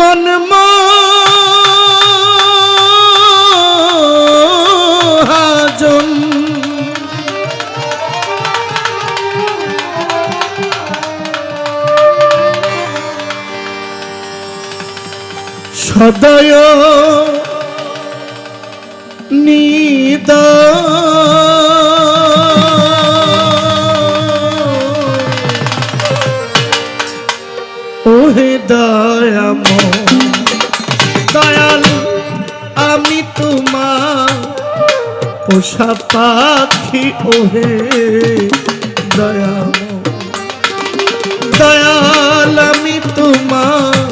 মন মহাজন। সদয় নিদ পোষা পাখি ওহে দয়া দয়াল আমি তোমার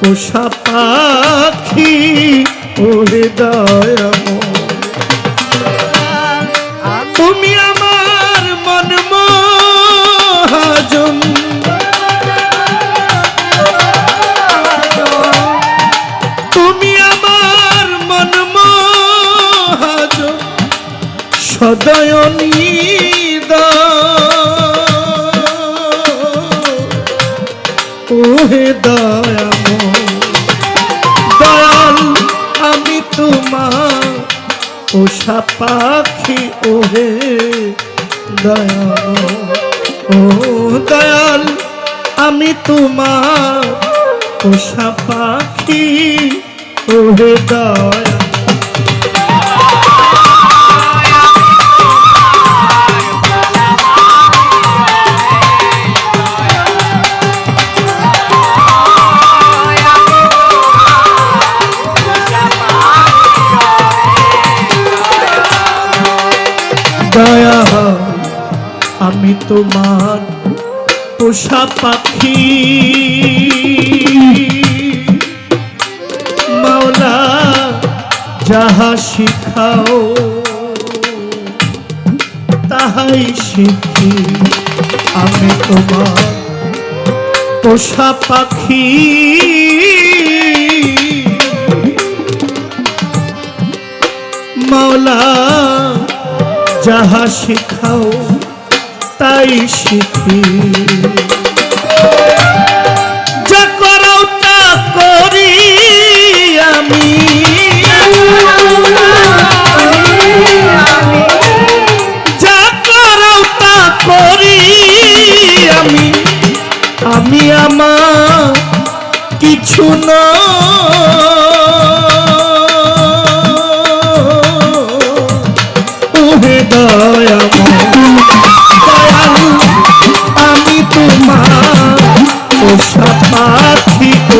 পোষা পাখি ওহে দয়াম সদয় নিদ ওহে দয়াম দয়াল, আমি তোমার পোষা পাখি, ওহে দয়াল ও দয়াল, আমি তোমার পোষা পাখি, ওহে দয়া তোমার পোষা পাখি। মাওলা, যাহা শিখাও, তাহাই শিখি আমি তোমার পোষা পাখি। মাওলা, যাহা শিখাও তাই শিখি। যা করাও তা করি আমি। যা করাও তা দয়াময়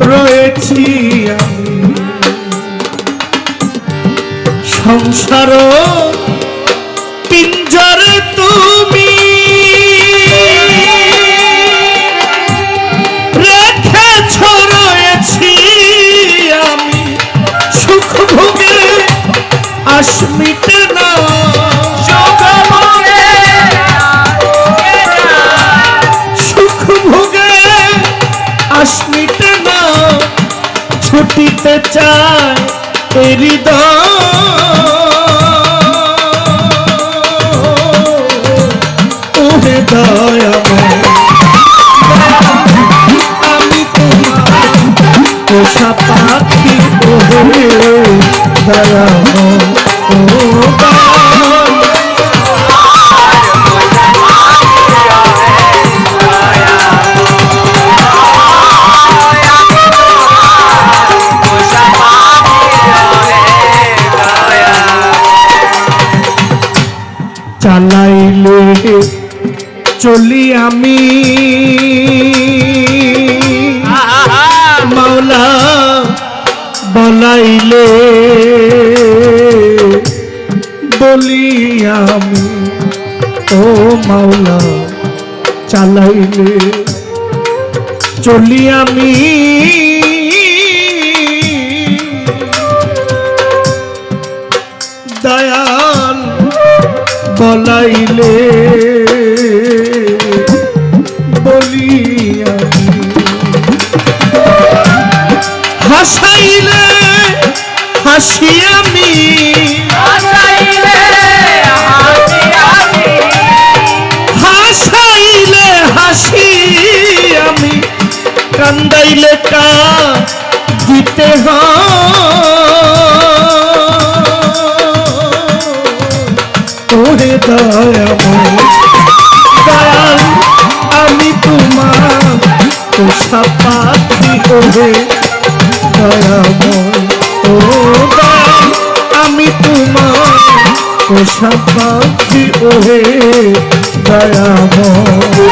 রয়েছি আমি। সংসার পিঞ্জরে তুমি। রেখেছ রয়েছি আমি। সুখ ভোগে আসমিতে না। ছুটিতে চায় হৃদয়। ওহে আমি তোমার পোষা পাখি দয়াময়। ও চলি আমি। মাওলা বলাইলে বলি আমি। ও মাওলা চালাইলে চলি আমি। দয়াল বলাইলে হাসাইলে, হাসি আমি। হাসাইলে, হাসি আমি। কান্দাইলে কা দিতে দয়াময় দয়াল, আমি তোমার পোষা পাখি ওরে দয়াময় ও আমি তোমার পোষা পাখি ওরে দয়াময়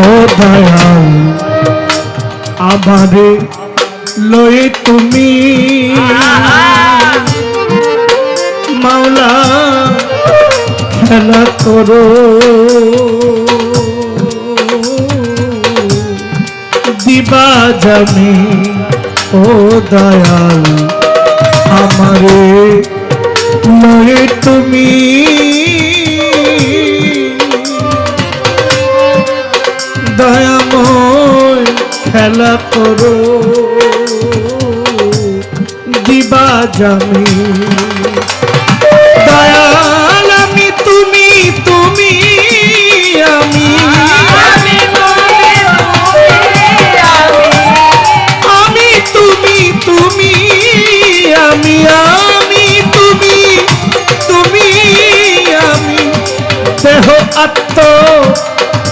ও দয়াল আমারে লয়ে তুমি। মাওলা, খেলা করো। দিবা জানি, ও দয়াল, আমারে লয়ে তুমি। দয়াময় খেলা করো। জামি দয়াল আমি তুমি তুমি আমি। আমি তুমি তুমি আমি আমি তুমি তুমি আমি। দেহ আত্ম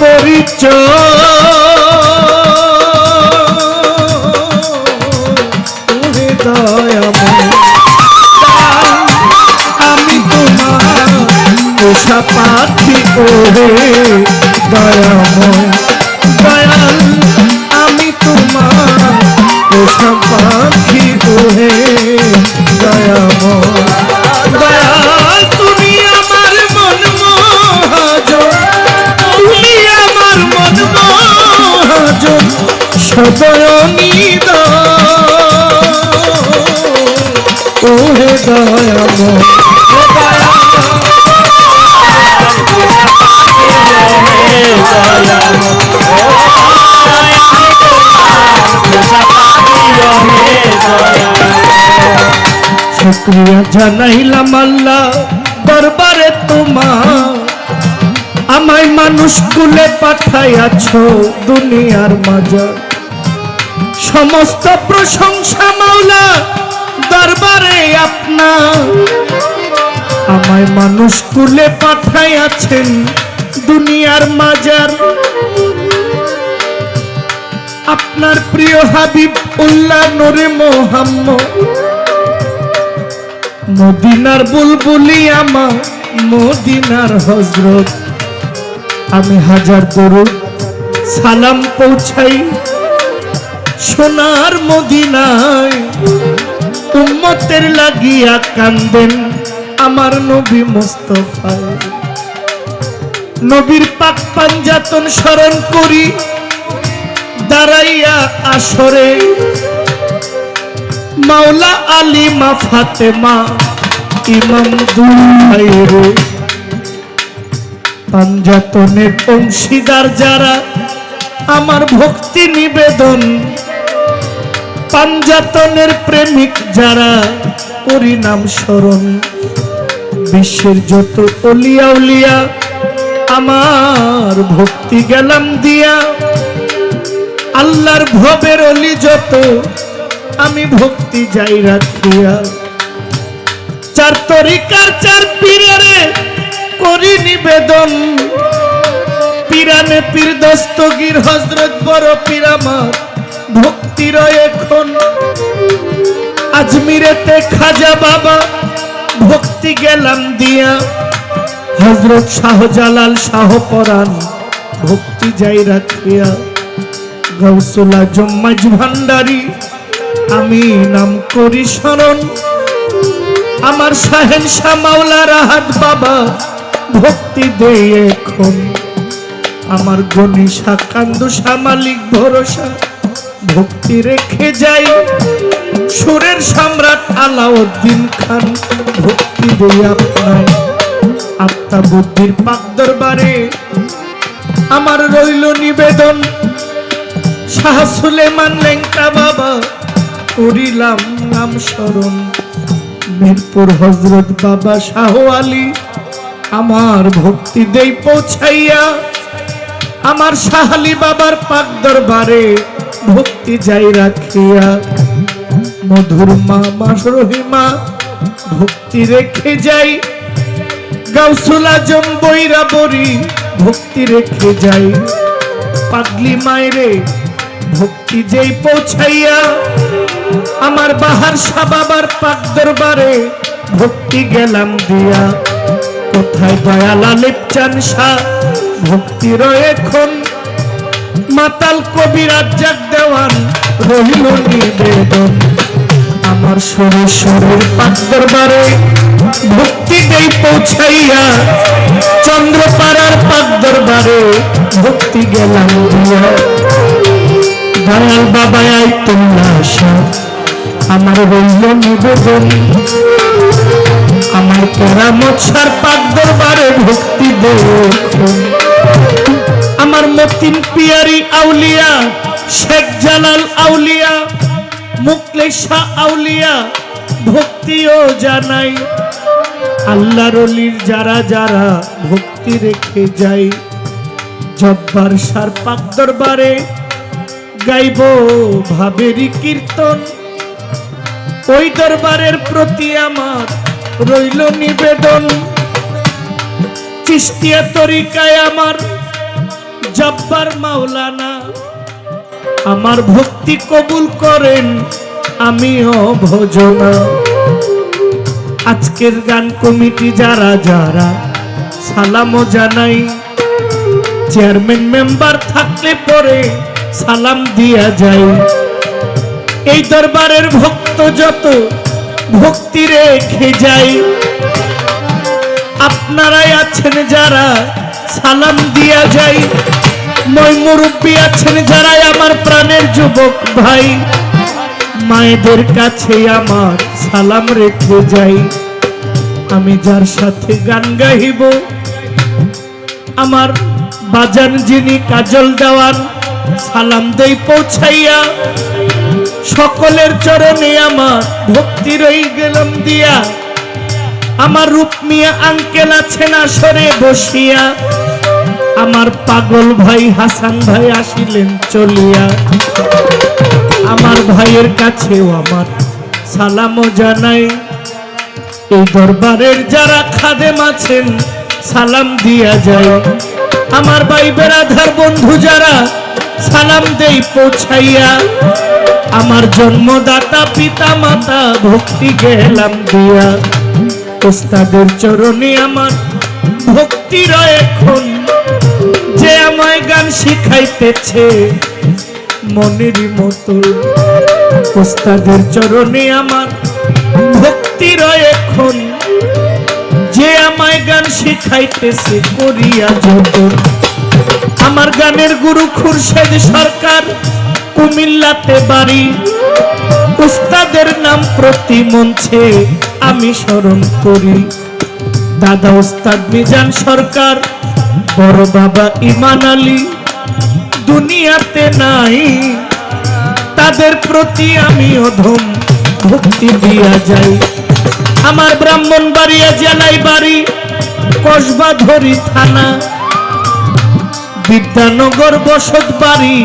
পরিচয়। পোষা পাখি ওহে দয়াময় দয়াল শুক্রিয়া জানাইলাম আল্লাহ, দরবারে তোমার। আমায় মানুষ কুলে পাঠাইয়াছ দুনিয়ার মাঝে। সমস্ত প্রশংসা মাওলা, দরবারে আমায় মানুষ কুলে পাঠাইয়াছেন দুনিয়ার মাজার আপনার প্রিয় হাবিব উল্লাহ নূরে মোহাম্মদ মদিনার বুলবুলি আমার, মদিনার হজরত। আমি হাজার দরুদ সালাম পৌঁছাই সোনার মদিনায়। উম্মতের লাগিয়া কান্দেন আমার নবী মোস্তফায়। নবীর পাক পাঞ্জাতন স্মরণ করি, দাঁড়াইয়া আসরে মাওলা আলী মা ফাতেমা, ইমাম দুহাইরে পাঞ্জাতনের অংশীদার যারা, আমার ভক্তি নিবেদন। পাঞ্জাতনের প্রেমিক যারা নাম স্মরণ। বিশ্বের যত অলিয়া উলিয়া, আমার ভক্তি গেলাম দিয়া। আল্লাহর ভবের অলি যত আমি ভক্তি যাই রাখিয়া চার তরিকার চার পীরেরে করি নিবেদন। পিরানে পীর দস্তগীর হজরত বড় পীরামার ভক্তির এখন। আজমিরেতে খাজা বাবা ভক্তি গেলাম দিয়া। হজরত শাহজালাল শাহ পরাণ ভক্তি যাই রাখিয়া গৌসুলা জম্মাজ ভান্ডারি আমি নাম করি স্মরণ আমার শাহেন শাহ মাওলা রাহাত বাবা, ভক্তি দেই এখন। আমার গণি কান্দু সামালিক ভরসা, ভক্তি রেখে যাই। সুরের সম্রাট আলাউদ্দিন খান, ভক্তি দেই আপনার। আত্মা বুদ্ধির পাক দরবারে আমার রইল নিবেদন। শাহ সুলেমান লেঙ্কা বাবা করিলাম নাম স্মরণ। মিরপুর হজরত বাবা শাহ আলী আমার ভক্তি দেই পৌঁছাইয়া আমার শাহালি বাবার পাক দরবারে ভক্তি যাই রাখিয়া মধুর মা রহিমা ভক্তি রেখে যাই। গাউসুল আজম বৈরা বরি ভক্তি রেখে যাই। পাগলি মায়েরে ভক্তি যেই পৌঁছাইয়া আমার বাহার শাহ বাবার পাক দরবারে ভক্তি গেলাম দিয়া। কোথায় দয়ালা লিপচান শাহ ভক্তি এখন মাতাল কবি রাজ্জাক দেওয়ান রহিল নিবেদন। আমার শরীর শরীর পাক দরবারে ভক্তি দেই পৌঁছাইয়া চন্দ্রপাড়ার পাক দরবারে ভক্তি গেলাম দিয়া। দয়াল বাবা আই তোমরা আমার রইল নিবেদন। আমার কেরামত সার পাক দরবারে ভক্তি দেখুন আমার মতিন পিয়ারি আউলিয়া, শেখ জালাল আউলিয়া, মুকলেশা আউলিয়া, ভক্তিও জানাই। আল্লাহর অলির যারা যারা ভক্তি রেখে যায়, জব্বার সার পাক দরবারে গাইব ভাবেরি কীর্তন। ওই দরবারের প্রতি আমার রইল নিবেদন। চিস্তিয়া তরিকায় আমার জব্বার মাওলানা। আমার ভক্তি কবুল করেন আমিও ভোজনা। আজকের গান কমিটি যারা যারা সালামও জানাই। চেয়ারম্যান মেম্বার থাকলে পরে সালাম দিয়া যায় এই দরবারের ভক্ত যত, ভক্তি রেখে যায় আপনারাই আছেন যারা সালাম দিয়া যায় মই মুরব্বী আছেন যারাই আমার প্রাণের যুবক ভাই। মায়েদের কাছে আমার সালাম রেখে যাই। আমি যার সাথে গান গাইব, আমার বাজান যিনি কাজল দেওয়ান সালাম দেই পৌঁছাইয়া। সকলের চরণে আমার ভক্তি রই গেলাম দিয়া। আমার রূপমিয়া আঙ্কেল আছেন আসরে বসিয়া। আমার পাগল ভাই হাসান ভাই আসিলেন চলিয়া। আমার ভাইয়ের কাছেও আমার সালামও জানাই। এই দরবারের যারা খাদেম আছেন, সালাম দিয়া যায় আমার ভাই বেড়াধার বন্ধু যারা সালাম দেই পৌঁছাইয়া। আমার জন্মদাতা পিতা মাতা ভক্তি গেলাম দিয়া। ওস্তাদের চরণে আমার ভক্তি রয় এখন। যে আমায় গান শিখাইতেছে মনের মতো। ওস্তাদের চরণে আমার ভক্তি রয় এখন। যে আমায় গান শিখাইতেছে করিয়া যতন। আমার গানের গুরু খুরশেদ সরকার, কুমিল্লাতে বাড়ি। উস্তাদের নাম প্রতি মঞ্চে আমি স্মরণ করি। দাদা উস্তাদ মিজান সরকার, বড় বাবা ইমান আলী, দুনিয়াতে নাই। তাদের প্রতি আমি অধম ভক্তি দিয়া যাই। আমার ব্রাহ্মণ বাড়িয়া জেলায় বাড়ি, কসবা ধরি থানা। বিদ্যানগর বসত বাড়ি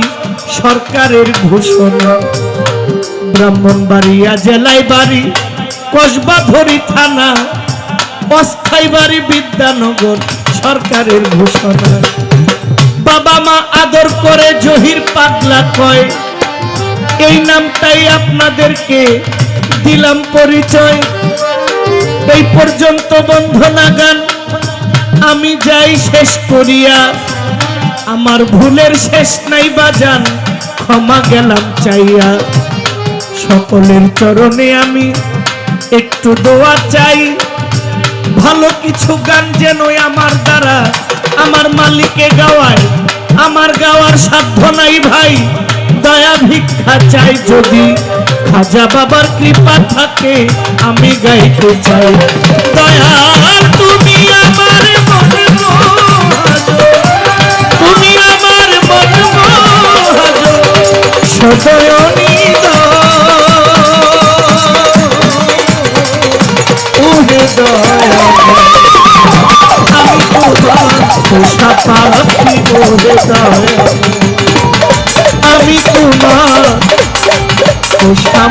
সরকারের ঘোষণা। ব্রাহ্মণবাড়িয়া জেলায় বাড়ি কসবা ধরি থানা। অস্থায়ী বাড়ি বিদ্যানগর সরকারের ঘোষণা। বাবা মা আদর করে জহির পাগলা কয়, এই নামটাই আপনাদেরকে দিলাম পরিচয়। এই পর্যন্ত বন্ধনা গান আমি যাই শেষ করিয়া। আমার ভুলের শেষ নাই বাজান, ক্ষমা গেলাম চাইয়া। সকলের চরণে আমি একটু দোয়া চাই। ভালো কিছু গান যেন আমার দ্বারা আমার মালিকে গাওয়ায়। আমার গাওয়ার সাধ্য নাই ভাই, দয়া ভিক্ষা চাই যদি খাজা বাবার কৃপা থাকে, আমি গাইতে চাই। দয়াল তুমি আমার সদয়নী আমি তোমার পোষা